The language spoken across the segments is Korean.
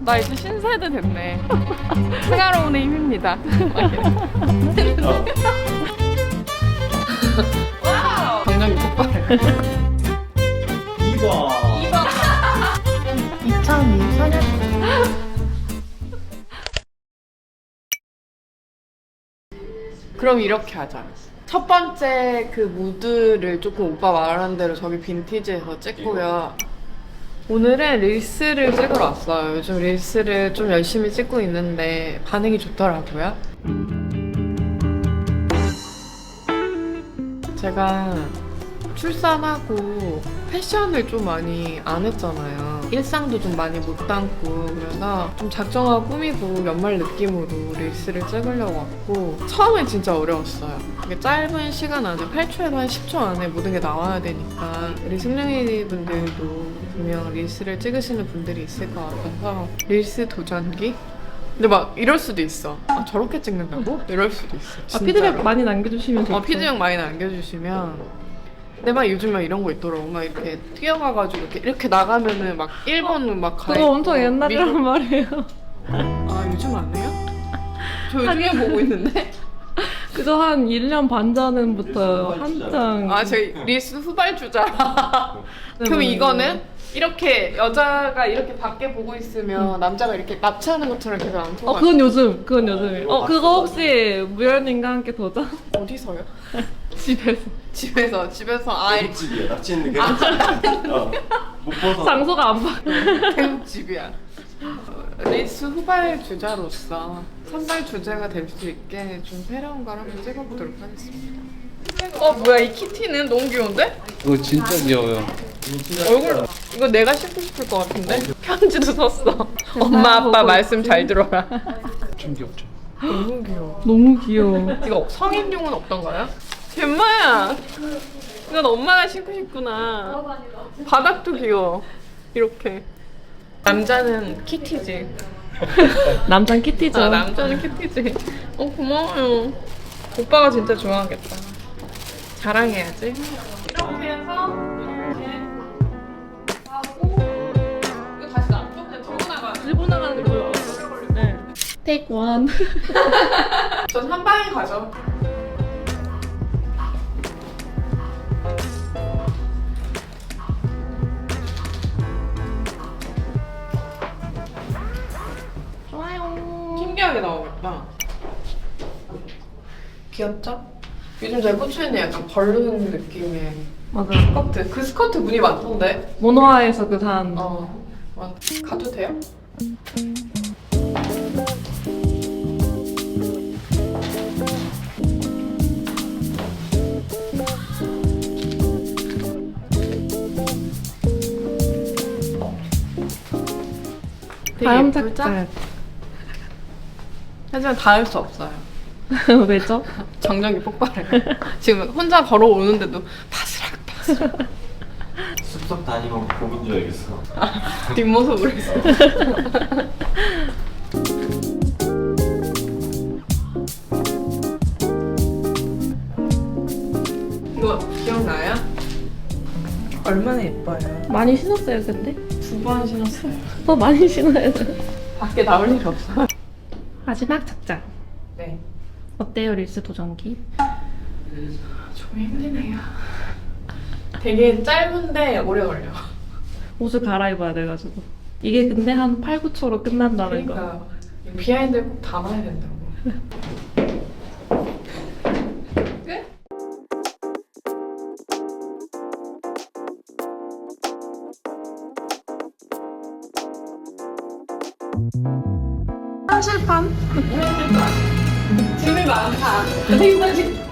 나 이제 신세대 됐네. 승하로운의 힘입니다. 와우! 강정이 폭발. 2번 2024년. 그럼 이렇게 하자. 첫 번째 그 무드를 조금 오빠 말한 대로 저기 빈티지에서 찍고요. 오늘은 릴스를 찍으러 왔어요. 요즘 릴스를 좀 열심히 찍고 있는데 반응이 좋더라고요. 제가 출산하고 패션을 좀 많이 안 했잖아요. 일상도 좀 많이 못 담고 그래서 좀 작정하고 꾸미고 연말 느낌으로 릴스를 찍으려고 왔고 처음엔 진짜 어려웠어요. 이게 짧은 시간 안에 8초에서 한 10초 안에 모든 게 나와야 되니까 우리 승룡이 분들도 분명 릴스를 찍으시는 분들이 있을 것 같아서 릴스 도전기? 근데 막 이럴 수도 있어. 아 저렇게 찍는다고? 이럴 수도 있어. 아, 진짜로. 피드백 많이 남겨주시면 좋죠. 어, 피드백 많이 남겨주시면. 근데 막 요즘에 이런 거 있더라고. 막 이렇게 뛰어가가지고 이렇게, 이렇게 나가면은 막 일본 막 가. 그거 엄청 옛날이란 말이에요. 아 요즘 안 해요? 저 요즘에 보고 있는데. 그저 한 1년 반 전부터 한창. 아 저희 리스 후발주자. 네, 그럼 네, 이거는 이렇게 여자가 이렇게 밖에 보고 있으면 남자가 이렇게 납치하는 것처럼 계속 안 어, 통화. 그건 요즘, 그건 요즘. 어, 그거 혹시 무열님과 함께 도전? 어디서요? 집에서. 집에서 집에서 아 이렇게 집이야 납치했는데 그냥 어, 못 벗어 장소가 안 봐. 태국 집이야. 레이스 후발 주자로서 선발 주제가 될 수 있게 좀 새로운 걸 한번 찍어보도록 하겠습니다. 어 뭐야 이 키티는 너무 귀여운데? 이거 진짜 귀여워요. 얼굴 이거 내가 신고 싶을 것 같은데? 편지도 썼어. 엄마 아빠 보고 말씀 잘 들어라. 좀 귀엽죠. 너무 귀여워. 너무 귀여워. 이거 성인용은 없던가요? gem마야. 이건 엄마가 신고 싶구나. 바닥도 귀여워. 이렇게. 남자는 키티지. 남잔 키티죠. 아, 남자는 키티지. 어, 고마워요. 오빠가 진짜 좋아하겠다. 자랑해야지. 이렇게 해서, 들고 나가. 들고 나가는 거. 네. 테이크 원. 전한 방에 가죠. 좋아요. 신기하게 나오겠다. 귀엽죠? 요즘 제 꽂혀있는 약간 벌룬 느낌의 맞아. 스커트. 그 스커트 무늬 많던데? 모노아에서 그 산. 어. 맞- 가도 돼요? 다음? 작작. 하지만 닿을 수 없어요. 왜죠? 정전기 폭발해. 지금 혼자 걸어오는데도 바스락 바스락 숲속 다니면 봄인 줄 알겠어 뒷모습으로 했어. 이거 기억나요? 얼마나 예뻐요. 많이 신었어요, 근데? 두 번 신었어요. 더 많이 신어야 돼. 밖에 나올 일이 없어요. 마지막 작작. 네. 어때요, 릴스 도전기? 좀 힘드네요. 되게 짧은데 오래 걸려. 옷을 갈아입어야 돼가지고. 이게 근데 한 8, 9초로 끝난다는 거. 그러니까 비하인드 꼭 담아야 된다고. 끝? 현실판? 짐이 많다. 생각이.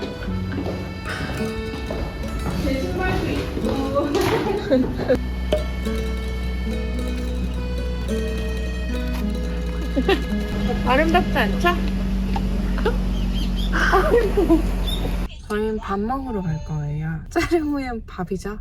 아름답지 않죠? 저희는 밥 먹으러 갈 거예요. 촬영 후엔 밥이죠.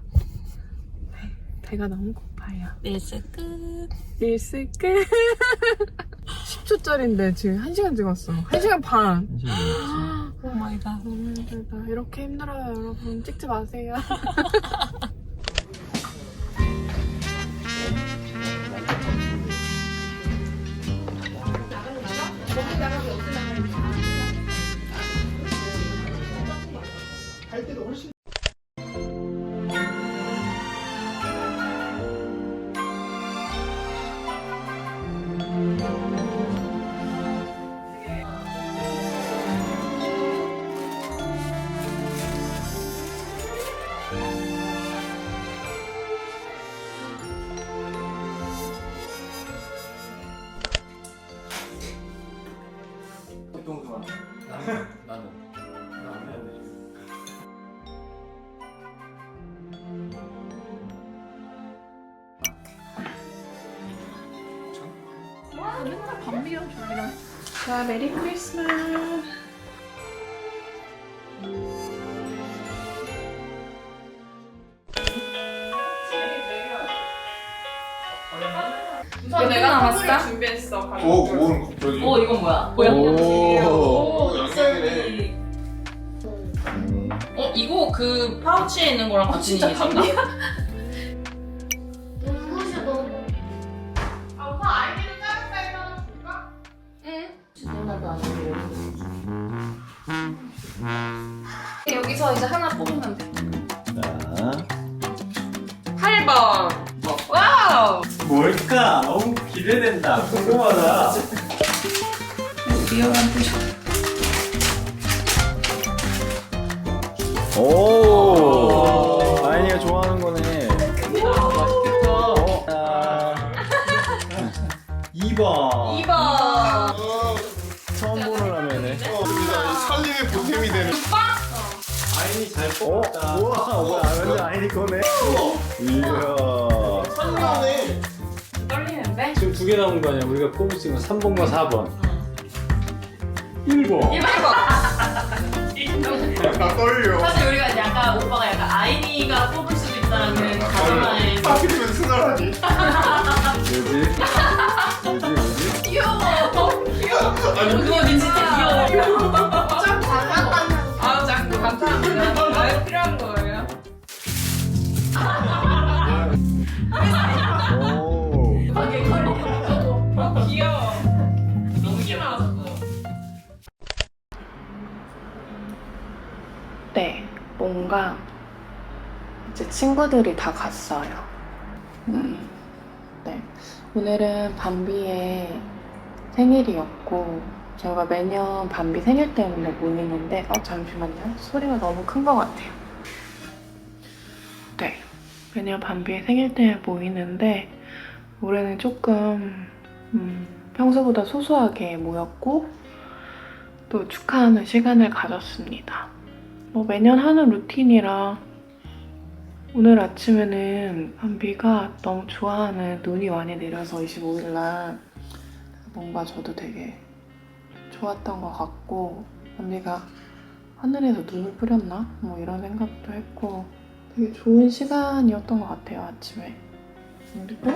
네, 배가 너무 고파요. 릴스 끝. 릴스 끝. 10초짜리인데 지금 1시간 찍었어. 1시간 반. 오 마이 갓. 너무 힘들다. 이렇게 힘들어요, 여러분. 찍지 마세요. 메리 크리스마스. 우선 내가 선물을 준비했어. 오, 오, 갑자기. 어 이건 뭐야? 오. 오어 이거 그 파우치에 있는 거랑 같이 진짜 담나? 뭘까? 너무 기대된다. 궁금하다. 리얼한 표정. 오. 아이니가 좋아하는 거네. 맛있겠다. 아. 2번. 2번. 처음 보는 라면에. 살림의 보탬이 되는 아이니 잘 뽑았다. 우와, 뭐야? 완전 아이니 거네. 이야. 지금 두개 남은 거 아니야? 우리가 뽑을 수 있는 건 3번과 4번. 1번. 1번. 나 떨려 사실 우리가 아까 오빠가 약간 아이니가 뽑을 수도 있다는 가정하에 하필이면 승아라니 뭐지? 뭐지? 뭐지? 귀여워. 귀여워. 그거 진짜 귀여워. 좀 장난감은 아, 짱 감사합니다. 아, 필요한 뭔가 이제 친구들이 다 갔어요. 음, 네. 오늘은 밤비의 생일이었고, 저희가 매년 밤비 생일 때문에 모이는데, 어, 잠시만요. 소리가 너무 큰 것 같아요. 네. 매년 밤비의 생일 때 모이는데, 올해는 조금, 음, 평소보다 소소하게 모였고, 또 축하하는 시간을 가졌습니다. 뭐 매년 하는 루틴이라 오늘 아침에는 밤비가 너무 좋아하는 눈이 많이 내려서 25일날 뭔가 저도 되게 좋았던 것 같고 밤비가 하늘에서 눈을 뿌렸나? 뭐 이런 생각도 했고 되게 좋은 시간이었던 것 같아요 아침에 그리고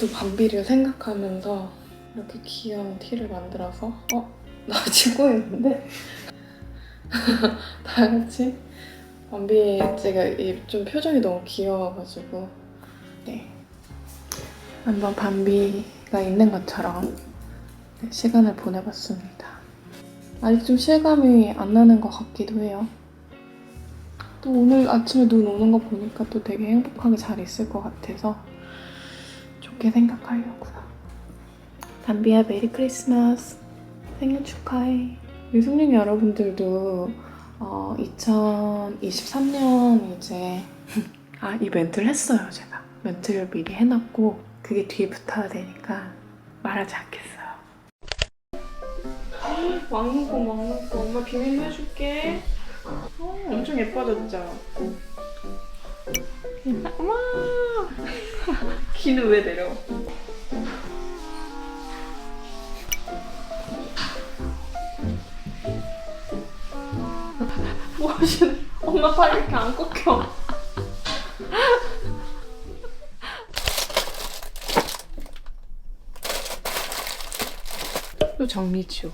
또 밤비를 생각하면서 이렇게 귀여운 티를 만들어서 어? 나 찍고 있는데? 다 같이 밤비 제가 이좀 표정이 너무 귀여워가지고 네 한번 밤비가 있는 것처럼 네, 시간을 보내봤습니다. 아직 좀 실감이 안 나는 것 같기도 해요. 또 오늘 아침에 눈 오는 거 보니까 또 되게 행복하게 잘 있을 것 같아서 좋게 생각하려고요. 담비야 메리 크리스마스 생일 축하해. 유승민 여러분들도 어, 2023년 이제 아 이 멘트를 했어요 제가 멘트를 미리 해놨고 그게 뒤에 붙어야 되니까 말하지 않겠어요. 왕눈꽃 왕눈꽃 엄마 비밀로 해줄게. 어, 엄청 예뻐졌죠? 어머 귀는 왜 내려? 뭐 하시는? 엄마 팔 이렇게 안 꺾여. 또 정리치우.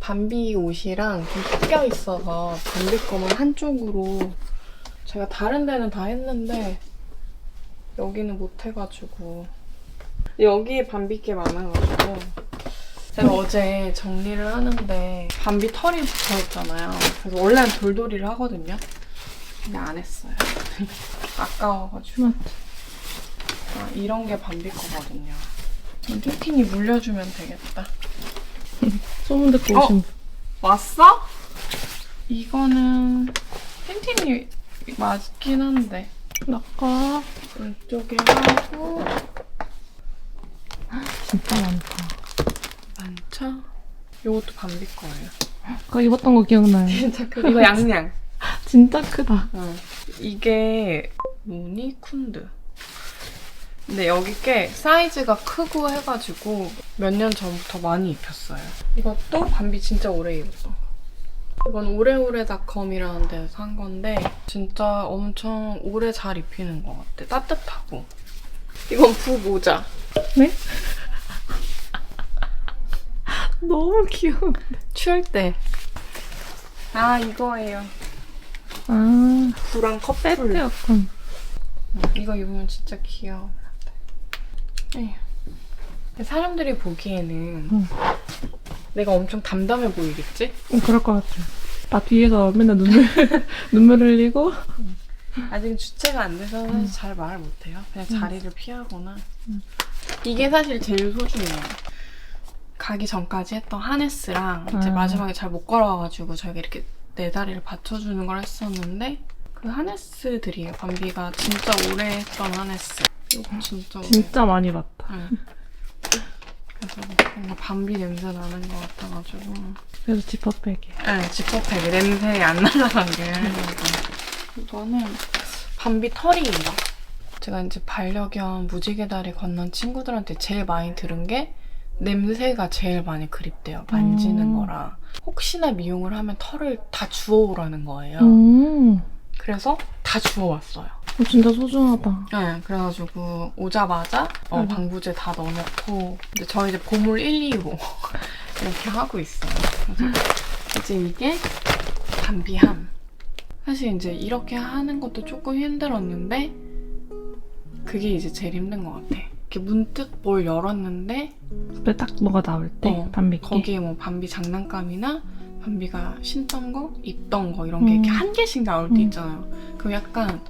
밤비 옷이랑 좀 섞여 있어서 밤비 거만 한쪽으로 제가 다른 데는 다 했는데 여기는 못 해가지고 여기에 밤비 게 많아가지고 제가 어제 정리를 하는데 밤비 털이 붙어 있잖아요. 그래서 원래는 돌돌이를 하거든요. 근데 안 했어요. 아까워가지고. 아, 이런 게 밤비 거거든요. 뚜틴이 물려주면 되겠다. 소문 듣고 어? 오신 왔어? 이거는 팬티니 맞긴 한데. 나가 왼쪽에 하고 진짜 많다. 많죠? 요것도 밤비 거예요. 그거 입었던 거 기억나요? 진짜 크 이거 양양. 진짜 크다. 어. 이게 무니쿤드. 근데 여기 꽤 사이즈가 크고 해가지고 몇 년 전부터 많이 입혔어요. 이것도 반비 진짜 오래 입었던 거. 이건 오래오래닷컴이라는 데서 산 건데 진짜 엄청 오래 잘 입히는 것 같아. 따뜻하고. 이건 부모자. 네? 너무 귀여워. 추울 때. 아 이거예요. 아, 부랑 컵풀. 세트였군. 이거 입으면 진짜 귀여워. 에휴. 근데 사람들이 보기에는 응. 내가 엄청 담담해 보이겠지? 음, 그럴 것 같아. 나 뒤에서 맨날 눈물, 눈물 흘리고. 아직 주체가 안 돼서 잘 말을 못해요. 그냥 자리를 피하거나. 이게 사실 제일 소중해요. 가기 전까지 했던 하네스랑 이제 아. 마지막에 잘 못 걸어와가지고 저희가 이렇게 내 다리를 받쳐주는 걸 했었는데 그 하네스들이에요. 밤비가 진짜 오래 했던 하네스. 이거 진짜 오래. 진짜 많이 봤다. 응. 그래서 뭔가 밤비 냄새 나는 것 같아가지고. 그래서 지퍼백에. 네, 지퍼팩에 냄새 안 날라가게 하려고. 이거는 밤비 털이에요. 제가 이제 반려견 무지개 다리 건넌 친구들한테 제일 많이 들은 게 냄새가 제일 많이 그립대요. 만지는 음. 거라. 혹시나 미용을 하면 털을 다 주워오라는 거예요. 음, 그래서 다 주워왔어요. 어, 진짜 소중하다. 네, 그래가지고 오자마자 어, 음. 방부제 다 넣어놓고 이제 저희 이제 보물 1, 2, 5 이렇게 하고 있어요. 그래서 이제 이게 담비함. 사실 이제 이렇게 하는 것도 조금 힘들었는데 그게 이제 제일 힘든 것 같아. 이렇게 문득 뭘 열었는데 앞에 딱 뭐가 나올 때, 어, 반비기. 거기에 뭐 밤비 장난감이나 밤비가 신던 거, 입던 거 이런 게 이렇게 음. 한 개씩 나올 때 음. 있잖아요. 그럼 약간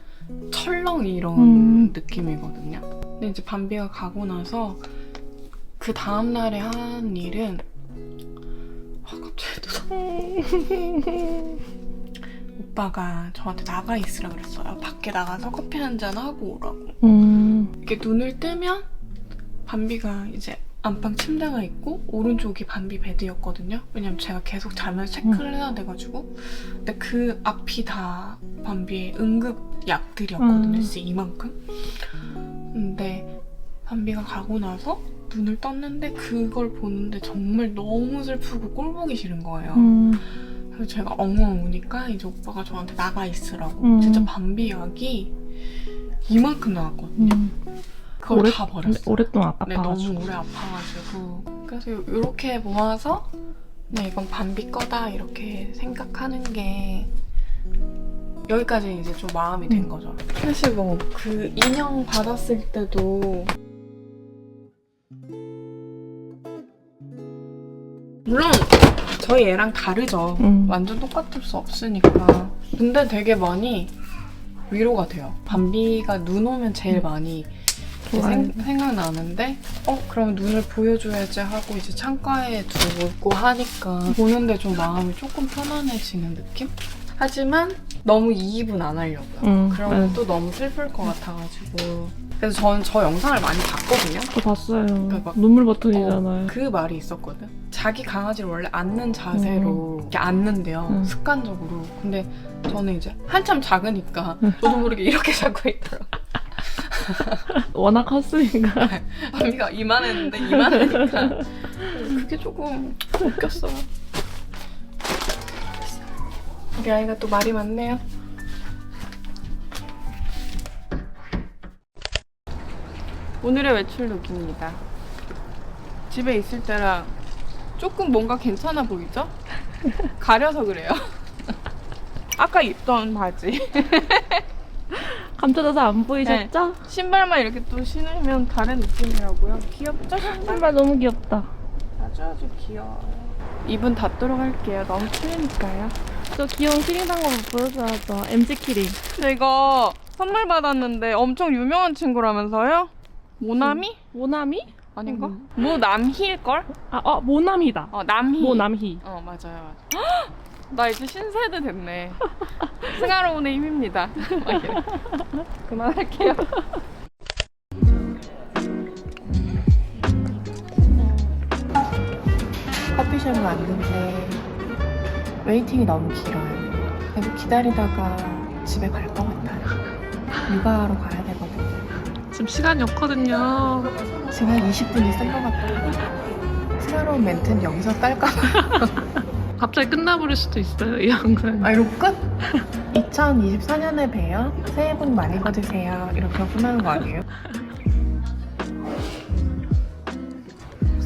철렁 이런 음. 느낌이거든요. 근데 이제 밤비가 가고 나서 그 다음 날에 한 일은 아 갑자기 또 오빠가 저한테 나가 있으라 그랬어요. 밖에 나가서 커피 한 잔 하고 오라고. 음, 이렇게 눈을 뜨면 밤비가 이제 안방 침대가 있고 오른쪽이 밤비 베드였거든요. 왜냐면 제가 계속 자면서 체크를 해야 돼가지고. 근데 그 앞이 다 밤비의 응급 약들이었거든요. 음. 진짜 이만큼. 근데 밤비가 가고 나서 눈을 떴는데 그걸 보는데 정말 너무 슬프고 꼴 보기 싫은 거예요. 음, 그래서 제가 엉엉 우니까 이제 오빠가 저한테 나가 있으라고. 음. 진짜 밤비 약이 이만큼 나왔거든요. 음. 그걸 오래- 다 근데 버렸어. 오랫동안 네, 아파가지고. 너무 오래 아파가지고. 그래서 이렇게 모아서 네, 이건 밤비 거다 이렇게 생각하는 게 여기까지 이제 좀 마음이 된 음. 거죠. 사실 뭐 그 인형 받았을 때도 물론 저희 애랑 다르죠. 음. 완전 똑같을 수 없으니까. 근데 되게 많이 위로가 돼요. 밤비가 눈 오면 제일 많이 이렇게 좋아요. 생, 생각나는데 어 그럼 눈을 보여줘야지 하고 이제 창가에 두고 하니까 보는데 좀 마음이 조금 편안해지는 느낌? 하지만 너무 이입은 안 하려고요. 음, 그러면 네. 또 너무 슬플 것 같아가지고 그래서 저는 저 영상을 많이 봤거든요. 저 봤어요. 막- 눈물 버튼이잖아요. 그 말이 있었거든. 자기 강아지를 원래 앉는 자세로 이렇게 앉는데요. 음. 습관적으로. 근데 저는 이제 한참 작으니까 음. 저도 모르게 이렇게 잡고 있더라고. 워낙 컸으니까. 언니가 이만했는데 이만하니까 그게 조금 웃겼어요. 우리 아이가 또 말이 많네요. 오늘의 외출 룩입니다. 집에 있을 때랑 조금 뭔가 괜찮아 보이죠? 가려서 그래요. 아까 입던 바지. 감춰져서 안 보이셨죠? 신발만 이렇게 또 신으면 다른 느낌이라고요. 귀엽죠? 신발 너무 귀엽다. 아주 아주 귀여워요. 입은 닫도록 할게요. 너무 추우니까요. 저 귀여운 키링 단 거 보여줘야죠. MG 키링. 근데 이거 선물 받았는데 엄청 유명한 친구라면서요? 모나미? 모나미? 아닌가? 음. 모남희일걸? 아, 어, 모남이다. 어, 남희. 모남희. 어, 맞아요, 맞아요. 나 이제 신세대 됐네. 승하로운의 힘입니다. 막 이래. 그만할게요. 커피숍을 왔는데 웨이팅이 너무 길어요. 그래서 기다리다가 집에 갈 것 같아요. 육아하러 가야. 지금 시간이 없거든요. 지금 20분이 쓴것 같다. 새로운 멘트는 여기서 딸까봐. 갑자기 끝나버릴 수도 있어요, 이 영상. 아, 이러고 끝? 2024년에 봬요. 새해 복 많이 받으세요. 이렇게 끝나는 거 아니에요?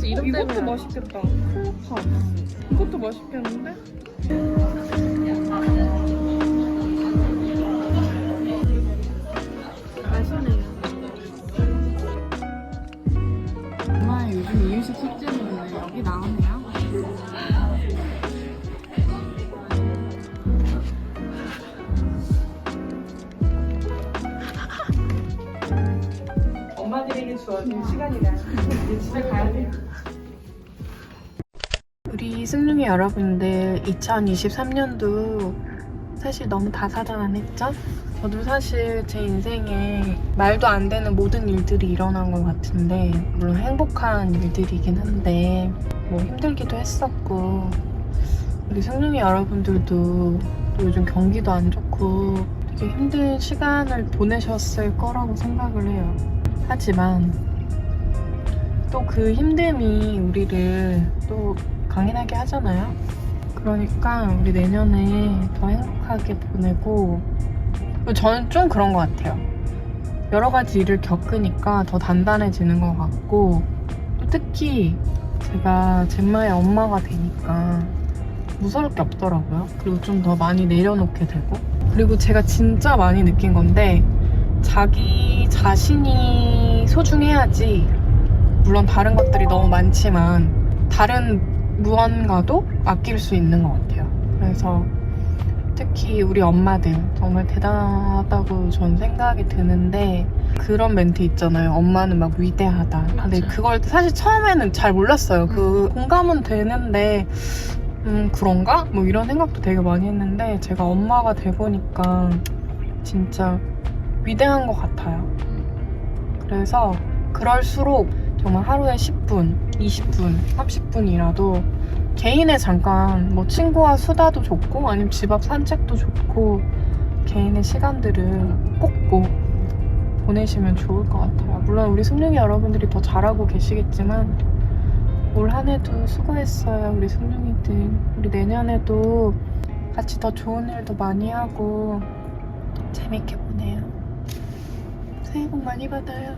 이름 이것도 맛있겠다. 콜파. 이것도 맛있겠는데? 나오네요. 엄마들에게 주어진 시간이다. 이제 집에 가야 돼. 우리 승룡이 여러분들 2023년도 사실 너무 다사다난했죠? 저도 사실 제 인생에 말도 안 되는 모든 일들이 일어난 것 같은데 물론 행복한 일들이긴 한데 뭐 힘들기도 했었고 우리 승룡이 여러분들도 또 요즘 경기도 안 좋고 되게 힘든 시간을 보내셨을 거라고 생각을 해요. 하지만 또 그 힘듦이 우리를 또 강인하게 하잖아요. 그러니까 우리 내년에 더 행복하게 보내고 저는 좀 그런 것 같아요. 여러 가지 일을 겪으니까 더 단단해지는 것 같고 또 특히 제가 젠마의 엄마가 되니까 무서울 게 없더라고요. 그리고 좀 더 많이 내려놓게 되고 그리고 제가 진짜 많이 느낀 건데 자기 자신이 소중해야지 물론 다른 것들이 너무 많지만 다른 무언가도 아낄 수 있는 것 같아요. 그래서 특히 우리 엄마들 정말 대단하다고 전 생각이 드는데 그런 멘트 있잖아요. 엄마는 막 위대하다. 근데 그걸 사실 처음에는 잘 몰랐어요. 그 공감은 되는데 음 그런가? 뭐 이런 생각도 되게 많이 했는데 제가 엄마가 돼 보니까 진짜 위대한 것 같아요. 그래서 그럴수록 정말 하루에 10분, 20분, 30분이라도 개인의 잠깐 뭐 친구와 수다도 좋고 아니면 집 앞 산책도 좋고 개인의 시간들을 꼭꼭 보내시면 좋을 것 같아요. 물론 우리 승룡이 여러분들이 더 잘하고 계시겠지만 올 한 해도 수고했어요. 우리 승룡이들. 우리 내년에도 같이 더 좋은 일도 많이 하고 재밌게 보내요. 새해 복 많이 받아요.